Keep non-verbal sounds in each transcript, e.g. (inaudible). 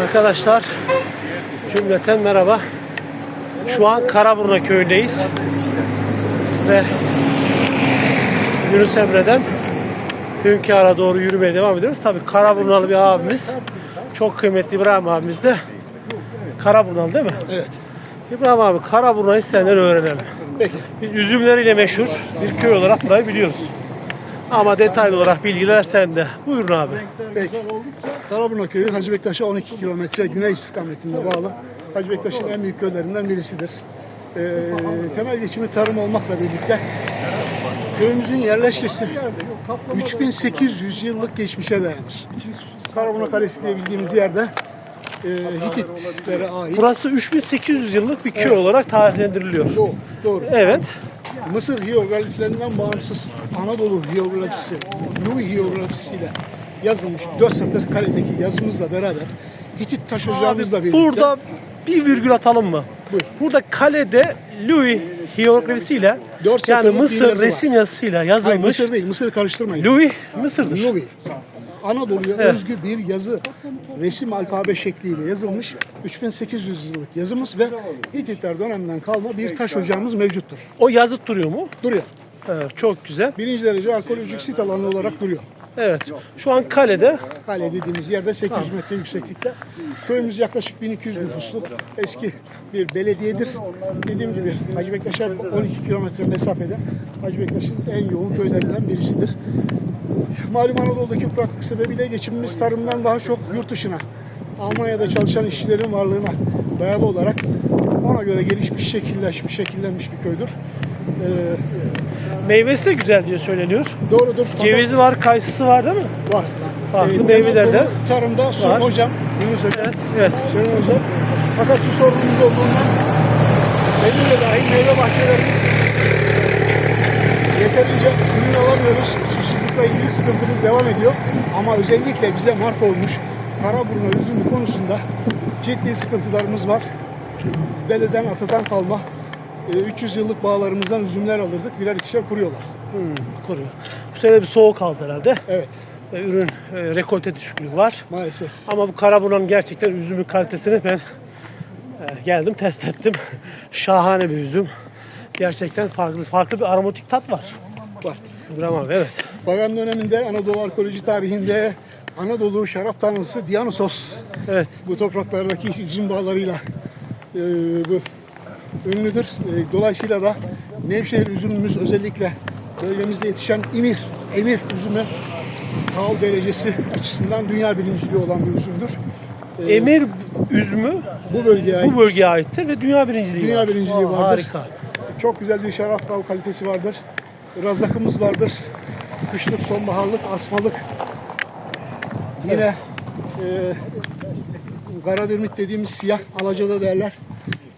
Arkadaşlar cümleten merhaba. Şu an Karaburna köyündeyiz. Ve Yunus Emre'den Hünkâr'a doğru yürümeye devam ediyoruz. Tabii Karaburnalı bir abimiz. Çok kıymetli İbrahim abimiz de Karaburnalı değil mi? Evet. İbrahim abi Karaburuna'yı senden öğrenelim. Peki. Biz üzümleriyle meşhur bir köy olarak burayı biliyoruz. Ama detaylı olarak bilgiler sende. Buyurun abi. Peki. Karaburna Köyü Hacı Bektaş'a 12 kilometre güney istikametinde bağlı. Hacı Bektaş'ın en büyük köylerinden birisidir. Ee, temel geçimi tarım olmakla birlikte köyümüzün yerleşkesi 3800 yıllık geçmişe dayanır. Karaburna Kalesi diye bildiğimiz yerde e, Hititlere ait. Burası 3800 yıllık bir köy olarak tarihlendiriliyor. Doğru, doğru. Evet. Mısır hierogliflerinden bağımsız Anadolu hieroglifisi, Louis hieroglifisiyle yazılmış dört satır kaledeki yazımızla beraber Hitit taş ocağımızla birlikte Burada bir virgül atalım mı? Buyur. Burada kalede Louis hieroglifisiyle Dört yani Mısır yazı var. resim yazısıyla Hayır, yazılmış. Mısır değil, Mısır'ı karıştırmayın. Louis Mısır'dır. Louis. Anadolu'ya özgü bir yazı resim alfabe şekliyle yazılmış 3800 yıllık yazımız ve Hititler döneminden kalma bir taş ocağımız mevcuttur. O yazıt duruyor mu? Duruyor. Evet, çok güzel. Birinci derece arkeolojik sit alanı olarak duruyor. Evet. Şu an kalede Kale dediğimiz yerde 800 metre yükseklikte. Köyümüz yaklaşık 1200 nüfuslu eski bir belediyedir. Dediğim gibi Hacı Bektaş'a 12 kilometre mesafede Hacı Bektaş'ın en yoğun köylerinden birisidir. Malum Anadolu'daki kuraklık sebebiyle geçimimiz tarımdan daha çok yurt dışına, Almanya'da çalışan işçilerin varlığına dayalı olarak ona göre gelişmiş, şekilleşmiş, şekillenmiş bir köydür. Ee, meyvesi de güzel diye söyleniyor. doğrudur. Cevizi var, kayısısı var değil mi? var. Farklı temel meyveler de konu Tarımda su var. hocam, Yunus hocam. Evet, evet. Sayın Hocam. Fakat su sorunumuz olduğundan benim de dahil meyve bahçelerimiz yeterince ürün alamıyoruz. Susuzlukla ilgili sıkıntımız devam ediyor. Ama özellikle bize marka olmuş Karaburnu üzümü konusunda ciddi sıkıntılarımız var. Dededen atadan kalma e, 300 yıllık bağlarımızdan üzümler alırdık. Birer ikişer kuruyorlar. Kuruyor. Bu sene bir soğuk aldı herhalde. Evet E, Ürün e, rekolte düşüklüğü var. maalesef. Ama bu Karaburun'un gerçekten üzümün kalitesini ben e, geldim test ettim. (laughs) Şahane bir üzüm. Gerçekten farklı farklı bir aromatik tat var. Var. İbrahim abi evet. Pagan döneminde Anadolu arkeoloji tarihinde Anadolu şarap tanrısı Dionysos Evet. bu topraklardaki üzüm bağlarıyla e, bu ünlüdür. E, dolayısıyla da Nevşehir üzümümüz özellikle bölgemizde yetişen İmir, Emir üzümü kal derecesi açısından dünya birinciliği olan bir üzümdür. Emir üzümü Bu bölgeye ait bu bölgeye aittir ve dünya birinciliği Dünya var. birinciliği Aa, vardır. Harika. çok güzel bir şarap kal kalitesi vardır. Razakımız vardır. Kışlık, sonbaharlık, asmalık. Yine e, Karadirmit dediğimiz siyah alacada derler.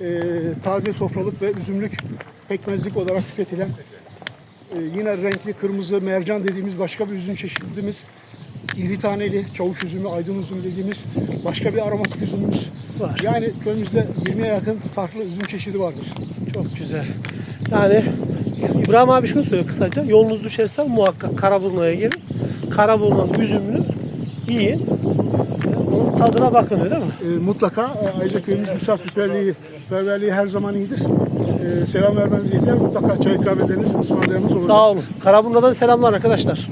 E, taze sofralık ve üzümlük pekmezlik olarak tüketilen e, yine renkli kırmızı mercan dediğimiz başka bir üzüm çeşidimiz. İri taneli, çavuş üzümü, aydın üzümü dediğimiz başka bir aromatik üzümümüz Var. Yani köyümüzde 20'ye yakın farklı üzüm çeşidi vardır. Çok güzel. Yani İbrahim abi şunu söylüyor kısaca. Yolunuz düşerse muhakkak Karaburun'a gelin. Karaburun'un üzümünü yiyin. Onun tadına bakın öyle mi? E, mutlaka e, ayrıca köyümüz misafirperverliği perverliği her zaman iyidir. E, selam vermeniz yeter. Mutlaka çay ikram edeniz, ısmarlayanız olur. Sağ olun. Karaburun'dan selamlar arkadaşlar.